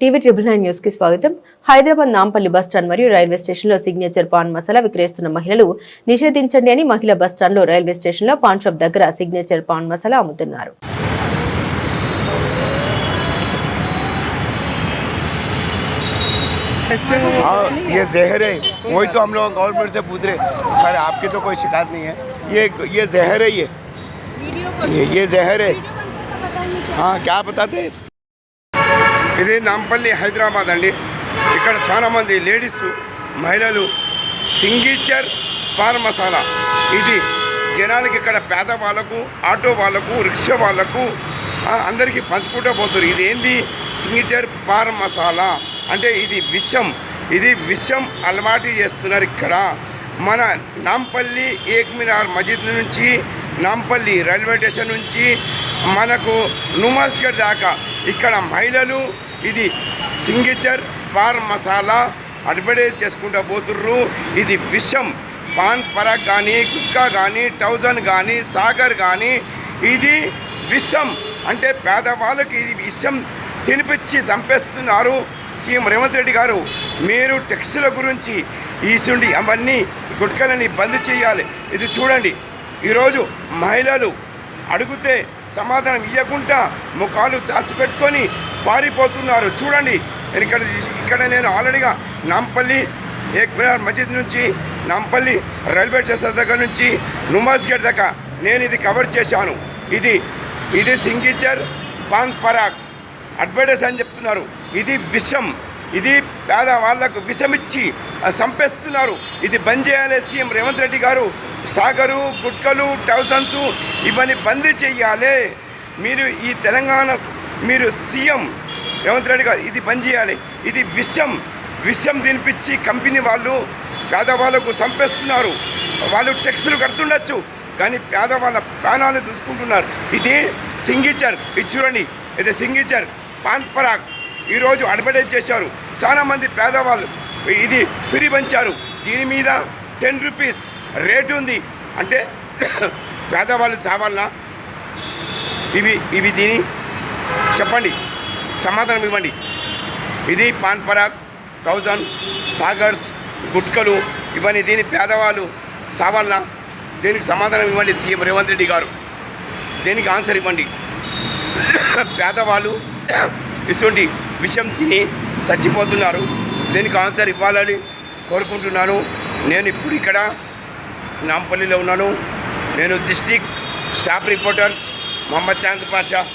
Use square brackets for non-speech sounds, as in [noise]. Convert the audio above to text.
TV triple nine news కి స్వాగతం Hyderabad Nampally bus stand మరియు రైల్వే స్టేషన్ లో సిగ్నేచర్ పాన్ మసాలా విక్రయిస్తున్న మహిళలు నిషేధించండి అని మహిళా బస్టాండ్ లో రైల్వే స్టేషన్ లో పాన్ షాప్ దగ్గర సిగ్నేచర్ పాన్ మసాలా అమ్ముతున్నారు हाँ ये जहर है वही तो हम लोग गवर्नमेंट से पूछ रहे सर आपकी तो कोई शिकायत नहीं है ये ये जहर है ये ये ये जहर है हाँ क्या बताते ఇది నాంపల్లి హైదరాబాద్ అండి. ఇక్కడ చాలా మంది లేడీస్ మహిళలు సింగిచర్ పాన్ మసాలా ఇది జనాలకి ఇక్కడ పేద వాళ్ళకు ఆటో వాళ్ళకు రిక్షా వాళ్ళకు అందరికీ పంచుకుంటూ పోతారు. ఇది ఏంది సింగిచర్ పాన్ మసాలా అంటే ఇది విషం ఇది విషం అలవాటు చేస్తున్నారు ఇక్కడ. మన నాంపల్లి ఏక్ మినార్ మస్జిద్ నుంచి నాంపల్లి రైల్వే స్టేషన్ నుంచి మనకు నుమాస్గఢ్ దాకా ఇక్కడ మహిళలు ఇది సింగిచర్ పార్ మసాలా అడ్వర్టైజ్ చేసుకుంటూ పోతుర్రు. ఇది విషం పాన్ పరాగ్ కానీ గుట్కా కానీ టౌజన్ కానీ సాగర్ కానీ ఇది విషం. అంటే పేదవాళ్ళకి ఇది విషం తినిపించి చంపేస్తున్నారు సీఎం రేవంత్ రెడ్డి గారు. మీరు టెక్స్టుల గురించి ఈసుండి అవన్నీ గుట్కలని బంద్ చేయాలి. ఇది చూడండి. ఈరోజు మహిళలు అడిగితే సమాధానం ఇవ్వకుండా ముఖాలు దాచిపెట్టుకొని పారిపోతున్నారు. చూడండి ఇక్కడ ఇక్కడ నేను ఆల్రెడీగా నాంపల్లి ఏక్ మినార్ మస్జిద్ నుంచి నాంపల్లి రైల్వే స్టేషన్ దగ్గర నుంచి నుమాజ్ గేట్ దాకా నేను ఇది కవర్ చేశాను. ఇది ఇది సింగిచర్ పాన్ పరాగ్ అడ్వర్టైజ్ అని చెప్తున్నారు. ఇది విషం. ఇది పేద వాళ్ళకు విషమిచ్చి చంపేస్తున్నారు ఇది బంద్ చేయాలి సీఎం రేవంత్ రెడ్డి గారు. సాగరు గుట్కలు టౌసన్స్ ఇవన్నీ బంద్ చేయాలి. మీరు ఈ తెలంగాణ మీరు సీఎం రేవంత్ రెడ్డి గారు ఇది బంద్ చేయాలి. ఇది విషం విషం తినిపించి కంపెనీ వాళ్ళు పేదవాళ్ళకు చంపేస్తున్నారు వాళ్ళు టెక్స్లు కడుతుండొచ్చు కానీ పేదవాళ్ళ ప్రాణాలు చూసుకుంటున్నారు ఇది సింగిచర్ ఇది చూడండి ఇది సింగిచర్ పాన్ పరాగ్. ఈరోజు అడ్వర్టైజ్ చేశారు. చాలా మంది పేదవాళ్ళు. ఇది ఫ్రీ పంచారు. దీని మీద టెన్ రూపీస్ రేటు ఉంది. అంటే [coughs] పేదవాళ్ళు చావాలనా? ఇవి ఇవి దీని చెప్పండి. సమాధానం ఇవ్వండి. ఇది పాన్ పరాగ్ థౌజండ్ సాగర్స్ గుట్కలు ఇవన్నీ దీని పేదవాళ్ళు సావాలనా దీనికి సమాధానం ఇవ్వండి సీఎం రేవంత్ రెడ్డి గారు. దీనికి ఆన్సర్ ఇవ్వండి. [coughs] పేదవాళ్ళు [coughs] ఇటువంటి విషయం తిని చచ్చిపోతున్నారు. దీనికి ఆన్సర్ ఇవ్వాలని కోరుకుంటున్నాను. నేను ఇప్పుడు ఇక్కడ నాంపల్లిలో ఉన్నాను. నేను district staff reporters Mohammed Chand Pasha.